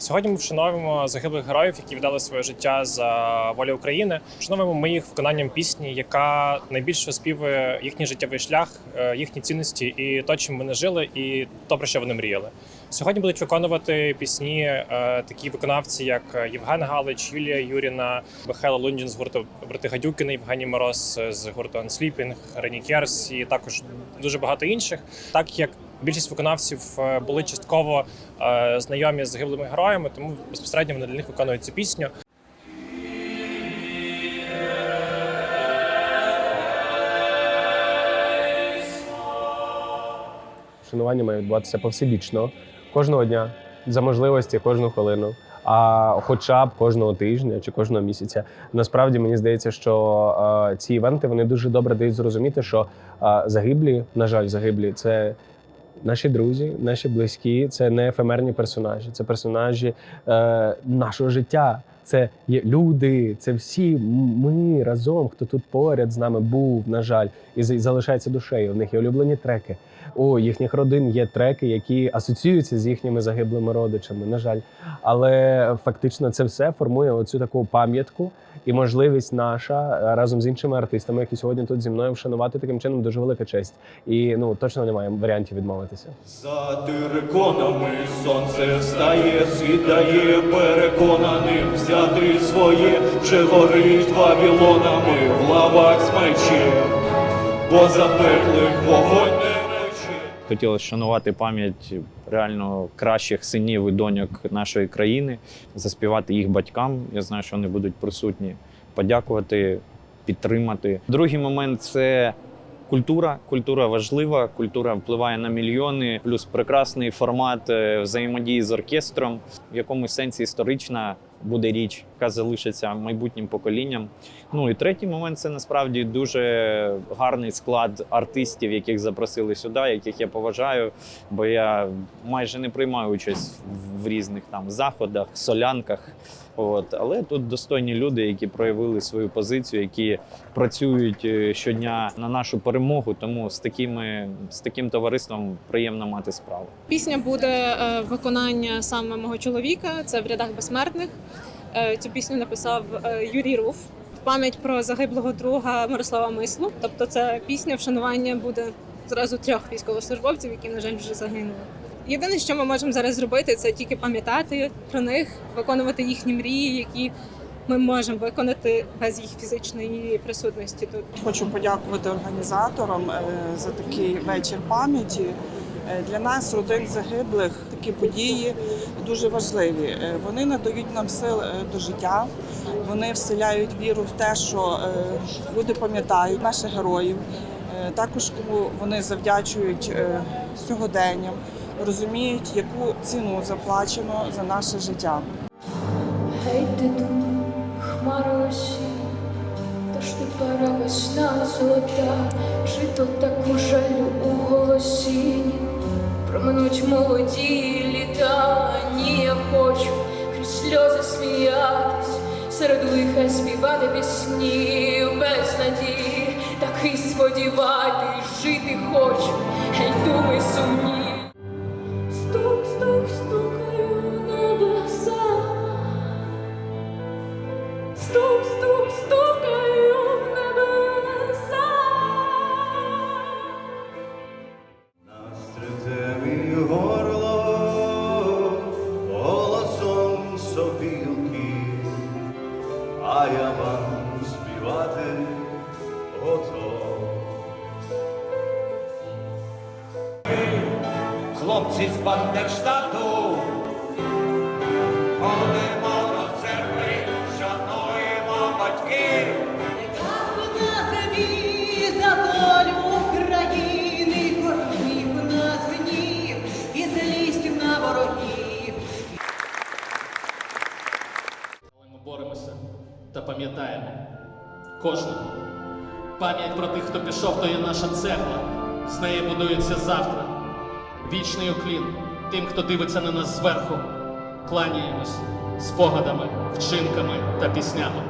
Сьогодні ми вшановуємо загиблих героїв, які віддали своє життя за волю України. Вшановуємо ми їх виконанням пісні, яка найбільше співує їхній життєвий шлях, е, їхні цінності і то, чим вони жили, і то, про що вони мріяли. Сьогодні будуть виконувати пісні е, такі виконавці, як Євген Галич, Юлія Юріна, Михайло Лундін з гурту Брати Гадюкіни, Євгеній Мороз з гурту Unsleeping, Рені Керс і також дуже багато інших. Так як більшість виконавців е, були частково е, знайомі з загиблими героями, тому безпосередньо вони для них виконують цю пісню. Шанування має відбуватися повсебічно кожного дня, за можливості кожну хвилину. А хоча б кожного тижня чи кожного місяця. Насправді мені здається, що е, ці івенти вони дуже добре дають зрозуміти, що е, загиблі, на жаль, загиблі це наші друзі, наші близькі, це не ефемерні персонажі, це персонажі е, нашого життя. Це є люди, це всі ми разом, хто тут поряд з нами був, на жаль, і за- залишається душею. У них є улюблені треки. У їхніх родин є треки, які асоціюються з їхніми загиблими родичами. На жаль, але фактично це все формує оцю таку пам'ятку і можливість наша е, разом з іншими артистами, які сьогодні тут зі мною вшанувати таким чином дуже велика честь. І ну точно немає варіантів відмовитися. За териконами сонце встає, світає переконаним взяти своє, вже горить вавілонами в лавах з мечів, бо запеклих вогонь не мечі. Хотілося шанувати пам'ять реально кращих синів і доньок нашої країни, заспівати їх батькам. Я знаю, що вони будуть присутні, подякувати, підтримати. Другий момент це. Культура, культура важлива, культура впливає на мільйони, плюс прекрасний формат е, взаємодії з оркестром, в якомусь сенсі історична буде річ, яка залишиться майбутнім поколінням. Ну і третій момент це насправді дуже гарний склад артистів, яких запросили сюди, яких я поважаю, бо я майже не приймаю участь в- різних там заходах, солянках. От але тут достойні люди, які проявили свою позицію, які працюють е, щодня на нашу перемогу. Тому з такими з таким товариством приємно мати справу. Пісня буде е, виконання саме мого чоловіка. Це в рядах безсмертних. Е, Цю пісню написав е, Юрій Руф пам'ять про загиблого друга Мирослава Мислу. Тобто, це пісня вшанування буде зразу трьох військовослужбовців, які, на жаль, вже загинули. Єдине, що ми можемо зараз зробити, це тільки пам'ятати про них, виконувати їхні мрії, які ми можемо виконати без їх фізичної присутності тут. Хочу подякувати організаторам е, за такий вечір пам'яті. Е, Для нас, родин загиблих, такі події дуже важливі. Е, Вони надають нам сил до життя, вони вселяють віру в те, що люди пам'ятають наших героїв, також кому вони завдячують сьогоденням, розуміють, яку ціну заплачено за наше життя. Гей, ти тут, та ж ти пара весна золота, жито таку жалю у голосі. Проминуть молоді літа, ні, я хочу крізь сльози сміятись, серед лиха співати пісні без надії, так і сподіватись, жити хочу, гей, думи сумні. Готов. Хлопці з Бандерштату, ходимо до церкви, шануємо батьків. на землі за долю України, кормів нас гнів і злість на ворогів. Ми боремося та пам'ятаємо кожного. Пам'ять про тих, хто пішов, то є наша цегла. З неї будується завтра. Вічний уклін тим, хто дивиться на нас зверху. Кланяємось спогадами, вчинками та піснями.